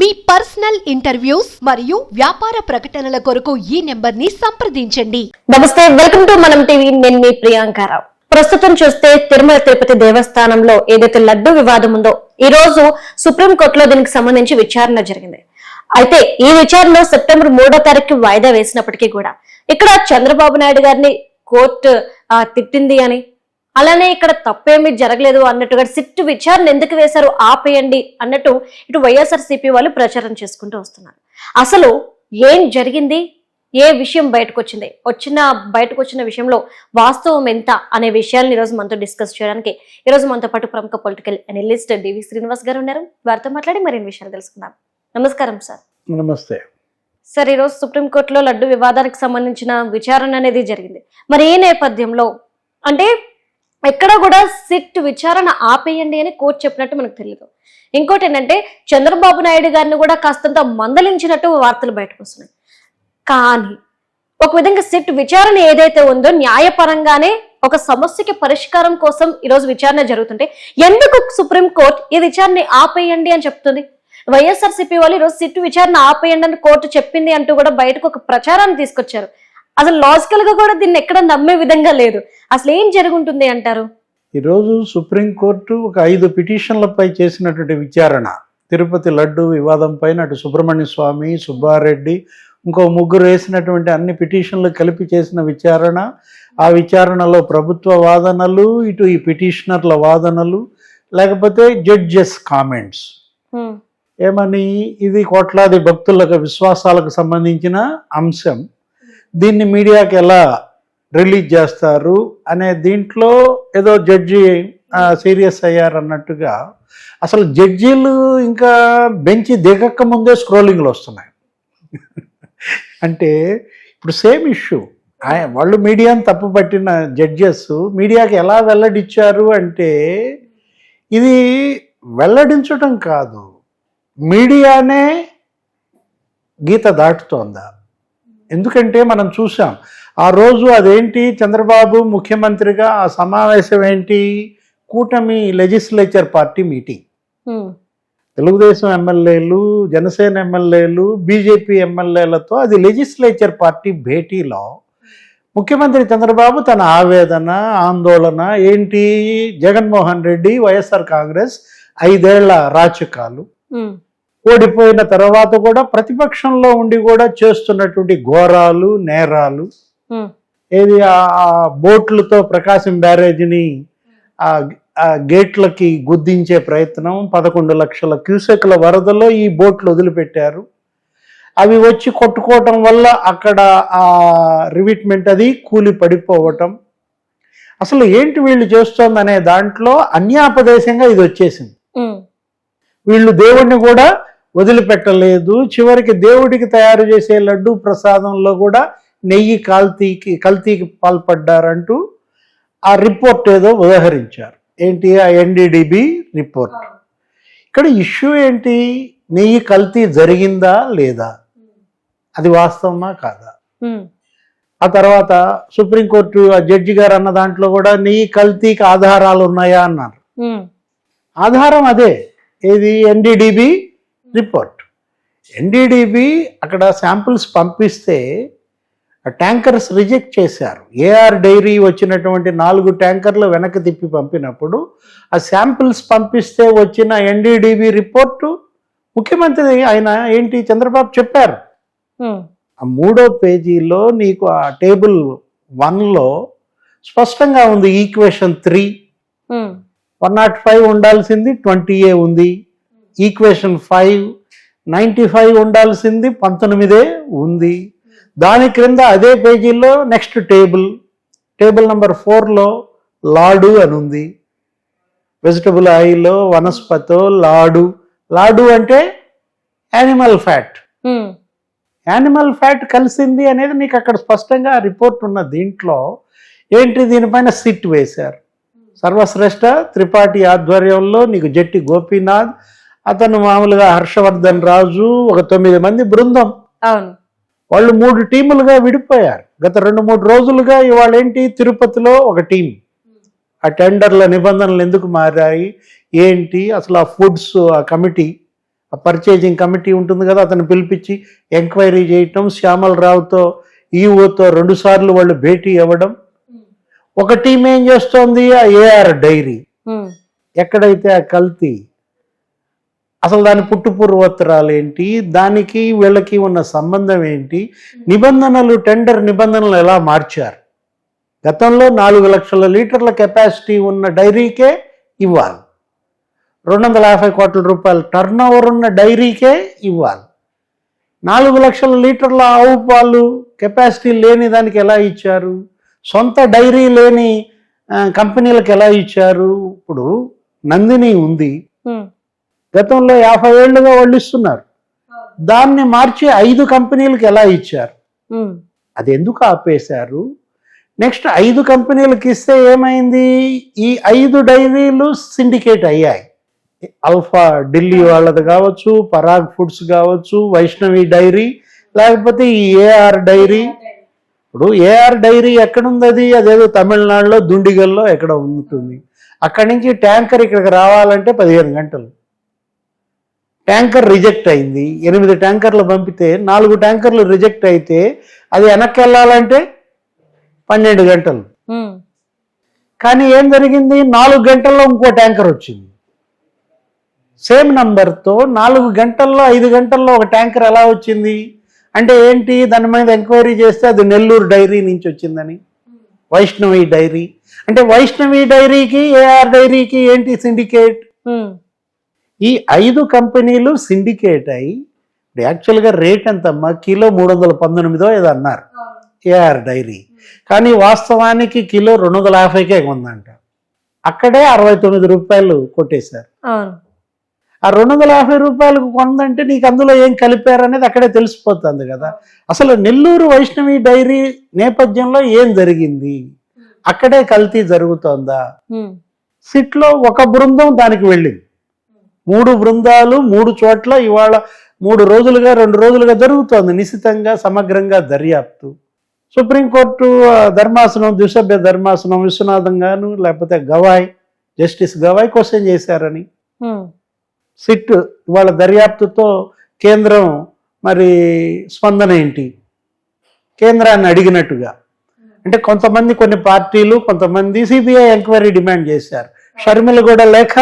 మీ personal interviews మరియు వ్యాపార ప్రకటనల కొరకు ఈ నెంబర్ని సంప్రదించండి. నమస్తే వెల్కమ్ టు మనం టీవీ. నేను మీ ప్రియాంకారావు ప్రస్తుతం చూస్తే తిరుమల తిరుపతి దేవస్థానంలో ఏదైతే లడ్డు వివాదం ఉందో ఈ రోజు సుప్రీంకోర్టులో దీనికి సంబంధించి విచారణ జరిగింది. అయితే ఈ విచారణ సెప్టెంబర్ మూడో తారీఖు వాయిదా వేసినప్పటికీ కూడా ఇక్కడ చంద్రబాబు నాయుడు గారిని కోర్టు తిట్టింది అని అలానే ఇక్కడ తప్పేమీ జరగలేదు అన్నట్టుగా సిట్ విచారణ ఎందుకు వేశారు ఆపేయండి అన్నట్టు ఇటు వైఎస్ఆర్సీపీ వాళ్ళు ప్రచారం చేసుకుంటూ వస్తున్నారు. అసలు ఏం జరిగింది? ఏ విషయం బయటకు వచ్చింది? వచ్చిన బయటకు వచ్చిన విషయంలో వాస్తవం ఎంత అనే విషయాలను ఈరోజు మనతో డిస్కస్ చేయడానికి ఈరోజు మనతో పాటు ప్రముఖ పొలిటికల్ అనలిస్ట్ డివి శ్రీనివాస్ గారు ఉన్నారు. వారితో మాట్లాడి మరిన్ని విషయాలు తెలుసుకుందాం. నమస్కారం సార్. నమస్తే. సార్ ఈరోజు సుప్రీంకోర్టులో లడ్డు వివాదానికి సంబంధించిన విచారణ అనేది జరిగింది. మరి ఈ నేపథ్యంలో? అంటే ఎక్కడ కూడా సిట్ విచారణ ఆపేయండి అని కోర్టు చెప్పినట్టు మనకు తెలియదు ఇంకోటి ఏంటంటే చంద్రబాబు నాయుడు గారిని కూడా కాస్తంత మందలించినట్టు వార్తలు బయటకు వస్తున్నాయి. కానీ ఒక విధంగా సిట్ విచారణ ఏదైతే ఉందో న్యాయపరంగానే ఒక సమస్యకి పరిష్కారం కోసం ఈరోజు విచారణ జరుగుతుంటే ఎందుకు సుప్రీం కోర్టు ఈ విచారణ ఆపేయండి అని చెప్తుంది? వైఎస్ఆర్సీపీ వాళ్ళు ఈరోజు సిట్ విచారణ ఆపేయండి అని కోర్టు చెప్పింది అంటూ కూడా బయటకు ఒక ప్రచారాన్ని తీసుకొచ్చారు. అసలు లాజికల్గా కూడా దీన్ని ఎక్కడ నమ్మే విధంగా లేదు. అసలు ఏం జరుగుంటుంది అంటారు? ఈరోజు సుప్రీంకోర్టు ఒక ఐదు పిటిషన్లపై చేసినటువంటి విచారణ. తిరుపతి లడ్డు వివాదం పైన అటు సుబ్రహ్మణ్య స్వామి సుబ్బారెడ్డి ఇంకో ముగ్గురు వేసినటువంటి అన్ని పిటిషన్లు కలిపి చేసిన విచారణ. ఆ విచారణలో ప్రభుత్వ వాదనలు ఇటు ఈ పిటిషనర్ల వాదనలు లేకపోతే జడ్జెస్ కామెంట్స్. ఏమని? ఇది కోట్లాది భక్తులకు విశ్వాసాలకు సంబంధించిన అంశం. దీన్ని మీడియాకి ఎలా రిలీజ్ చేస్తారు అనే దీంట్లో ఏదో జడ్జి సీరియస్ అయ్యారు అన్నట్టుగా. అసలు జడ్జీలు ఇంకా బెంచి దిగక్క ముందే స్క్రోలింగ్లు వస్తున్నాయి. అంటే ఇప్పుడు సేమ్ ఇష్యూ. వాళ్ళు మీడియాను తప్పు పట్టిన జడ్జెస్ మీడియాకి ఎలా వెల్లడిచ్చారు అంటే ఇది వెల్లడించటం కాదు. మీడియానే గీత దాటుతోందా? ఎందుకంటే మనం చూసాం ఆ రోజు అదేంటి చంద్రబాబు ముఖ్యమంత్రిగా ఆ సమావేశం ఏంటి? కూటమి లెజిస్లేచర్ పార్టీ మీటింగ్. తెలుగుదేశం ఎమ్మెల్యేలు జనసేన ఎమ్మెల్యేలు బీజేపీ ఎమ్మెల్యేలతో అది లెజిస్లేచర్ పార్టీ భేటీలో ముఖ్యమంత్రి చంద్రబాబు తన ఆవేదన ఆందోళన ఏంటి? జగన్మోహన్ రెడ్డి వైఎస్ఆర్ కాంగ్రెస్ ఐదేళ్ళ రాచకాలు. ఓడిపోయిన తర్వాత కూడా ప్రతిపక్షంలో ఉండి కూడా చేస్తున్నటువంటి ఘోరాలు నేరాలు ఏది ఆ బోట్లతో ప్రకాశం బ్యారేజ్ని ఆ గేట్లకి గుద్దించే ప్రయత్నం పదకొండు లక్షల క్యూసెక్ల వరదలో ఈ బోట్లు వదిలిపెట్టారు. అవి వచ్చి కొట్టుకోవటం వల్ల అక్కడ ఆ రివిట్మెంట్ అది కూలి పడిపోవటం అసలు ఏంటి వీళ్ళు చేస్తోందనే దాంట్లో అన్యాపదేశంగా ఇది వచ్చేసింది. వీళ్ళు దేవుణ్ణి కూడా వదిలిపెట్టలేదు. చివరికి దేవుడికి తయారు చేసే లడ్డు ప్రసాదంలో కూడా నెయ్యి కల్తీకి కల్తీకి పాల్పడ్డారంటూ ఆ రిపోర్ట్ ఏదో ఉదహరించారు. ఏంటి? ఆ ఎన్డీడిబి రిపోర్ట్. ఇక్కడ ఇష్యూ ఏంటి? నెయ్యి కల్తీ జరిగిందా లేదా? అది వాస్తవమా కాదా? ఆ తర్వాత సుప్రీంకోర్టు ఆ జడ్జి గారు అన్న దాంట్లో కూడా నెయ్యి కల్తీకి ఆధారాలు ఉన్నాయా అన్నారు ఆధారం అదే. ఏది? ఎన్డీడిబి రిపోర్ట్. ఎన్డీడిబి అక్కడ శాంపిల్స్ పంపిస్తే ట్యాంకర్స్ రిజెక్ట్ చేశారు. ఏఆర్ డైరీ వచ్చినటువంటి నాలుగు ట్యాంకర్లు వెనక్కి తిప్పి పంపినప్పుడు ఆ శాంపిల్స్ పంపిస్తే వచ్చిన ఎన్డీడిబి రిపోర్టు ముఖ్యమంత్రి ఆయన ఏంటి చంద్రబాబు చెప్పారు. ఆ మూడో పేజీలో నీకు ఆ టేబుల్ వన్లో స్పష్టంగా ఉంది equation three. One nought five ఉండాల్సింది ట్వంటీ ఏ ఉంది. Equation five. నైంటీ ఫైవ్ ఉండాల్సింది పంతొమ్మిదే ఉంది. దాని క్రింద అదే పేజీలో నెక్స్ట్ టేబుల్. టేబుల్ నెంబర్ ఫోర్లో లాడు అని ఉంది వెజిటబుల్ ఆయిల్ వనస్పతో లాడు. లాడు అంటే యానిమల్ ఫ్యాట్. యానిమల్ ఫ్యాట్ కలిసింది అనేది నీకు అక్కడ స్పష్టంగా రిపోర్ట్ ఉన్న దీంట్లో ఏంటి? దీనిపైన సిట్ వేశారు. సర్వశ్రేష్ఠ త్రిపాఠి ఆధ్వర్యంలో నీకు జట్టి గోపీనాథ్ అతను మామూలుగా హర్షవర్ధన్ రాజు ఒక తొమ్మిది మంది బృందం. అవును. వాళ్ళు మూడు టీములుగా విడిపోయారు. గత రెండు మూడు రోజులుగా ఇవాళ ఏంటి? తిరుపతిలో ఒక టీం. ఆ టెండర్ల నిబంధనలు ఎందుకు మారాయి? ఏంటి? అసలు ఆ ఫుడ్స్ ఆ కమిటీ పర్చేజింగ్ కమిటీ ఉంటుంది కదా అతను పిలిపించి ఎంక్వైరీ చేయటం శ్యామలరావుతో ఈఓతో రెండు సార్లు వాళ్ళు భేటీ అవ్వడం. ఒక టీం ఏం చేస్తోంది? ఆ ఏఆర్ డైరీ. ఎక్కడైతే ఆ కల్తీ అసలు దాని పుట్టుపూర్వోత్తరాలు ఏంటి దానికి వీళ్ళకి ఉన్న సంబంధం ఏంటి నిబంధనలు టెండర్ నిబంధనలు ఎలా మార్చారు? గతంలో నాలుగు లక్షల లీటర్ల కెపాసిటీ ఉన్న డైరీకే ఇవ్వాలి. రెండు వందల యాభై కోట్ల రూపాయల టర్న్ ఓవర్ ఉన్న డైరీకే ఇవ్వాలి. నాలుగు లక్షల లీటర్ల ఆవు పాలు కెపాసిటీ లేని దానికి ఎలా ఇచ్చారు? సొంత డైరీ లేని కంపెనీలకు ఎలా ఇచ్చారు? ఇప్పుడు నందిని ఉంది. గతంలో యాభై ఏళ్ళుగా వాళ్ళు ఇస్తున్నారు. దాన్ని మార్చి ఐదు కంపెనీలకు ఎలా ఇచ్చారు? అది ఎందుకు ఆపేశారు? నెక్స్ట్ ఐదు కంపెనీలకు ఇస్తే ఏమైంది? ఈ ఐదు డైరీలు సిండికేట్ అయ్యాయి. అల్ఫా ఢిల్లీ వాళ్ళది కావచ్చు పరాగ్ ఫుడ్స్ కావచ్చు వైష్ణవి డైరీ లేకపోతే ఈ ఏఆర్ డైరీ. ఇప్పుడు ఏఆర్ డైరీ ఎక్కడుంది అది? అదేదో తమిళనాడులో దుండిగల్లో ఎక్కడ ఉంటుంది. అక్కడి నుంచి ట్యాంకర్ ఇక్కడికి రావాలంటే పదిహేను గంటలు. ట్యాంకర్ రిజెక్ట్ అయింది. ఎనిమిది ట్యాంకర్లు పంపితే నాలుగు ట్యాంకర్లు రిజెక్ట్ అయితే అది వెనక్కి వెళ్ళాలంటే పన్నెండు గంటలు. కానీ ఏం జరిగింది? నాలుగు గంటల్లో ఇంకో ట్యాంకర్ వచ్చింది. సేమ్ నంబర్తో నాలుగు గంటల్లో ఐదు గంటల్లో ఒక ట్యాంకర్ ఎలా వచ్చింది? అంటే ఏంటి? దాని మీద ఎంక్వైరీ చేస్తే అది నెల్లూరు డైరీ నుంచి వచ్చిందని. వైష్ణవి డైరీ. అంటే వైష్ణవి డైరీకి ఏఆర్ డైరీకి ఏంటి సిండికేట్? ఈ ఐదు కంపెనీలు సిండికేట్ అయి యాక్చువల్గా రేట్ ఎంతమ్మా? కిలో మూడు వందల పంతొమ్మిదో ఏదో అన్నారు. AR dairy. కానీ వాస్తవానికి కిలో రెండు వందల యాభైకే ఉందంట అక్కడే అరవై తొమ్మిది రూపాయలు కొట్టేశారు. ఆ రెండు వందల యాభై రూపాయలకు కొందంటే నీకు అందులో ఏం కలిపారు అనేది అక్కడే తెలిసిపోతుంది కదా. అసలు నెల్లూరు వైష్ణవి డైరీ నేపథ్యంలో ఏం జరిగింది? అక్కడే కల్తీ జరుగుతోందా? సిట్లో ఒక బృందం దానికి వెళ్ళింది. మూడు బృందాలు మూడు చోట్ల ఇవాళ మూడు రోజులుగా రెండు రోజులుగా జరుగుతోంది. నిశితంగా సమగ్రంగా దర్యాప్తు. సుప్రీంకోర్టు ధర్మాసనం ద్విసభ్య ధర్మాసనం విశ్వనాథం గాను లేకపోతే గవాయ్ జస్టిస్ గవాయ్ క్వశ్చన్ చేశారని. సిట్ ఇవాళ దర్యాప్తుతో కేంద్రం మరి స్పందన ఏంటి? కేంద్రాన్ని అడిగినట్టుగా. అంటే కొంతమంది కొన్ని పార్టీలు కొంతమంది సిబిఐ ఎంక్వైరీ డిమాండ్ చేశారు. షర్మిల కూడా లేఖ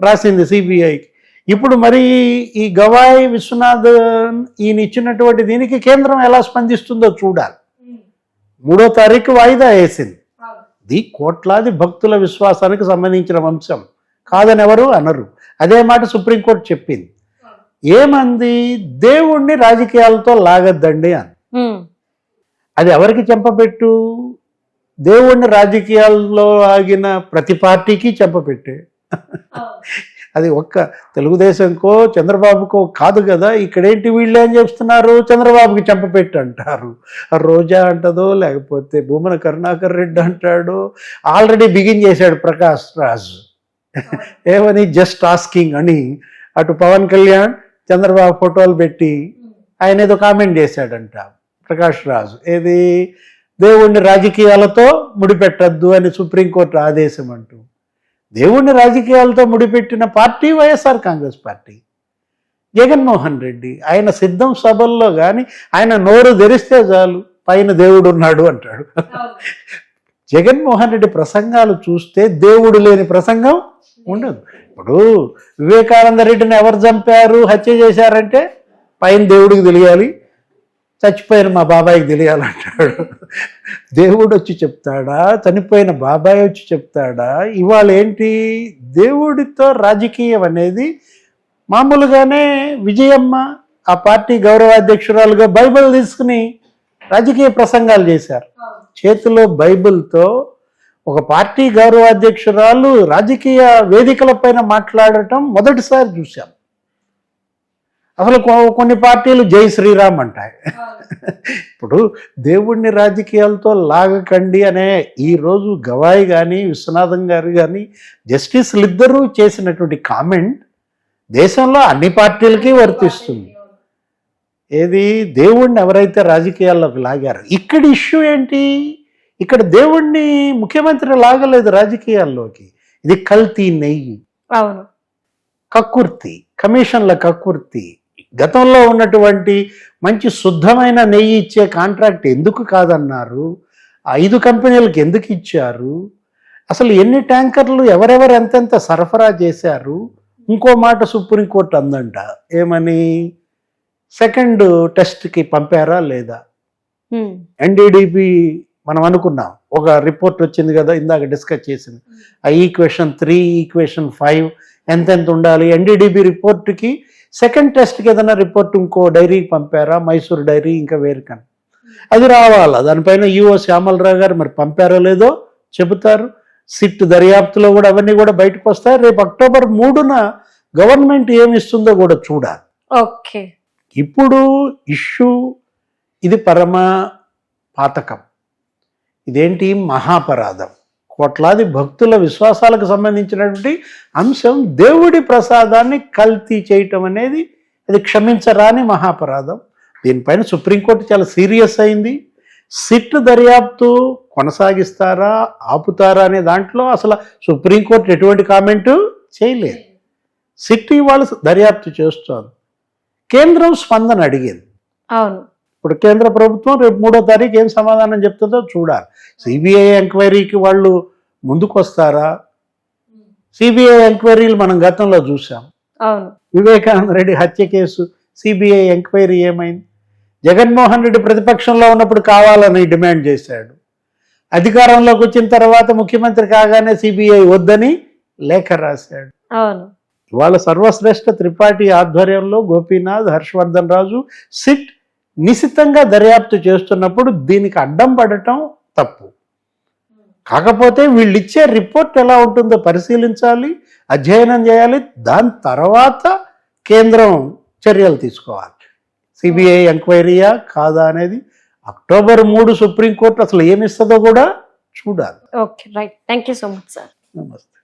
రాసింది సిబిఐకి ఇప్పుడు మరి ఈ గవాయ్ విశ్వనాథ్ ఈయన ఇచ్చినటువంటి దీనికి కేంద్రం ఎలా స్పందిస్తుందో చూడాలి. మూడో తారీఖు వాయిదా వేసింది. ఇది కోట్లాది భక్తుల విశ్వాసానికి సంబంధించిన అంశం. కాదని ఎవరు? అనరు. అదే మాట సుప్రీంకోర్టు చెప్పింది. ఏమంది? దేవుణ్ణి రాజకీయాలతో లాగద్దండి అని. అది ఎవరికి చెంపపెట్టు? దేవుణ్ణి రాజకీయాల్లో ఆగిన ప్రతి పార్టీకి చెంపపెట్టే. అది ఒక్క తెలుగుదేశంకో చంద్రబాబుకో కాదు కదా ఇక్కడేంటి వీళ్ళు ఏం చేస్తున్నారు? చంద్రబాబుకి చెంపపెట్టు అంటారు. రోజా అంటదో లేకపోతే భూమన కరుణాకర్ రెడ్డి అంటాడు ఆల్రెడీ బిగిన్ చేశాడు ప్రకాష్ రాజ్. ఏమని? జస్ట్ ఆస్కింగ్ అని. అటు పవన్ కళ్యాణ్ చంద్రబాబు ఫోటోలు పెట్టి ఆయన ఏదో కామెంట్ చేశాడంట ప్రకాష్ రాజు. ఏది? దేవుణ్ణి రాజకీయాలతో ముడిపెట్టద్దు అని సుప్రీంకోర్టు ఆదేశం అంటూ. దేవుణ్ణి రాజకీయాలతో ముడిపెట్టిన పార్టీ వైఎస్ఆర్ కాంగ్రెస్ పార్టీ. జగన్మోహన్ రెడ్డి ఆయన సిద్ధం సభల్లో కానీ ఆయన నోరు తెరిస్తే చాలు పైన దేవుడు ఉన్నాడు అంటాడు జగన్మోహన్ రెడ్డి ప్రసంగాలు చూస్తే దేవుడు లేని ప్రసంగం ఉండదు. ఇప్పుడు వివేకానంద రెడ్డిని ఎవరు చంపారు హత్య చేశారంటే పైన దేవుడికి తెలియాలి. చచ్చిపోయిన మా బాబాయికి తెలియాలంటాడు. దేవుడు వచ్చి చెప్తాడా? చనిపోయిన బాబాయ్ వచ్చి చెప్తాడా? ఇవాళ ఏంటి? దేవుడితో రాజకీయం అనేది మామూలుగానే విజయమ్మ ఆ పార్టీ గౌరవాధ్యక్షురాలుగా బైబిల్ తీసుకుని రాజకీయ ప్రసంగాలు చేశారు. చేతిలో బైబిల్తో ఒక పార్టీ గౌరవాధ్యక్షురాలు రాజకీయ వేదికలపైన మాట్లాడటం మొదటిసారి చూశాం. అసలు కొన్ని పార్టీలు జై శ్రీరామ్ అంటాయి. ఇప్పుడు దేవుణ్ణి రాజకీయాలతో లాగకండి అనే ఈరోజు గవాయి కానీ విశ్వనాథం గారు కానీ జస్టిస్లు ఇద్దరూ చేసినటువంటి కామెంట్ దేశంలో అన్ని పార్టీలకి వర్తిస్తుంది. ఏది? దేవుణ్ణి ఎవరైతే రాజకీయాల్లోకి లాగారు. ఇక్కడ ఇష్యూ ఏంటి? ఇక్కడ దేవుణ్ణి ముఖ్యమంత్రి లాగలేదు రాజకీయాల్లోకి. ఇది కల్తీ నెయ్యి. అవును. కక్కుర్తి కమిషన్ల కక్కుర్తి. గతంలో ఉన్నటువంటి మంచి శుద్ధమైన నెయ్యి ఇచ్చే కాంట్రాక్ట్ ఎందుకు కాదన్నారు? ఐదు కంపెనీలకు ఎందుకు ఇచ్చారు? అసలు ఎన్ని ట్యాంకర్లు ఎవరెవరు ఎంతెంత సరఫరా చేశారు? ఇంకో మాట సుప్రీంకోర్టు అందంట. ఏమని? సెకండ్ టెస్ట్కి పంపారా లేదా? ఎన్డీడీపీ మనం అనుకున్నాం. ఒక రిపోర్ట్ వచ్చింది కదా ఇందాక డిస్కస్ చేసింది ఆ ఈక్వేషన్ త్రీ ఈక్వేషన్ ఫైవ్ ఎంతెంత ఉండాలి? ఎన్డీడీబీ రిపోర్ట్కి సెకండ్ టెస్ట్కి ఏదైనా రిపోర్ట్ ఇంకో డైరీకి పంపారా? మైసూర్ డైరీ ఇంకా వేరు కానీ అది రావాలా? దానిపైన ఈఓ శ్యామలరావు గారు మరి పంపారో లేదో చెబుతారు. సిట్ దర్యాప్తులో కూడా అవన్నీ కూడా బయటకు వస్తాయి. రేపు అక్టోబర్ మూడున గవర్నమెంట్ ఏమి ఇస్తుందో కూడా చూడాలి. ఓకే. ఇప్పుడు ఇష్యూ ఇది పరమ పాతకం. ఇదేంటి? మహాపరాధం. కోట్లాది భక్తుల విశ్వాసాలకు సంబంధించినటువంటి అంశం దేవుడి ప్రసాదాన్ని కల్తీ చేయటం అనేది అది క్షమించరాని మహాపరాధం. దీనిపైన సుప్రీంకోర్టు చాలా సీరియస్ అయింది. సిట్ దర్యాప్తు కొనసాగిస్తారా ఆపుతారా అనే దాంట్లో అసలు సుప్రీంకోర్టు ఎటువంటి కామెంటు చేయలేదు. సిట్ ఇవాళ దర్యాప్తు చేస్తోంది. కేంద్రం స్పందన అడిగింది. అవును. ఇప్పుడు కేంద్ర ప్రభుత్వం రేపు మూడో తారీఖు ఏం సమాధానం చెప్తుందో చూడాలి. సిబిఐ ఎంక్వైరీకి వాళ్ళు ముందుకు వస్తారా సిబిఐ ఎంక్వైరీలు మనం గతంలో చూసాం వివేకానంద రెడ్డి హత్య కేసు సిబిఐ ఎంక్వైరీ ఏమైంది? జగన్మోహన్ రెడ్డి ప్రతిపక్షంలో ఉన్నప్పుడు కావాలని డిమాండ్ చేశాడు. అధికారంలోకి వచ్చిన తర్వాత ముఖ్యమంత్రి కాగానే సిబిఐ వద్దని లేఖ రాశాడు. ఇవాళ సర్వశ్రేష్ఠ త్రిపాఠి ఆధ్వర్యంలో గోపీనాథ్ హర్షవర్ధన్ రాజు సిట్ నిశితంగా దర్యాప్తు చేస్తున్నప్పుడు దీనికి అడ్డం పడటం తప్పు. కాకపోతే వీళ్ళు ఇచ్చే రిపోర్ట్ ఎలా ఉంటుందో పరిశీలించాలి అధ్యయనం చేయాలి దాని తర్వాత కేంద్రం చర్యలు తీసుకోవాలి. సిబిఐ ఎంక్వైరీయా కాదా అనేది అక్టోబర్ మూడు సుప్రీంకోర్టు అసలు ఏమిస్తుందో కూడా చూడాలి. Okay right thank you so much sir నమస్తే.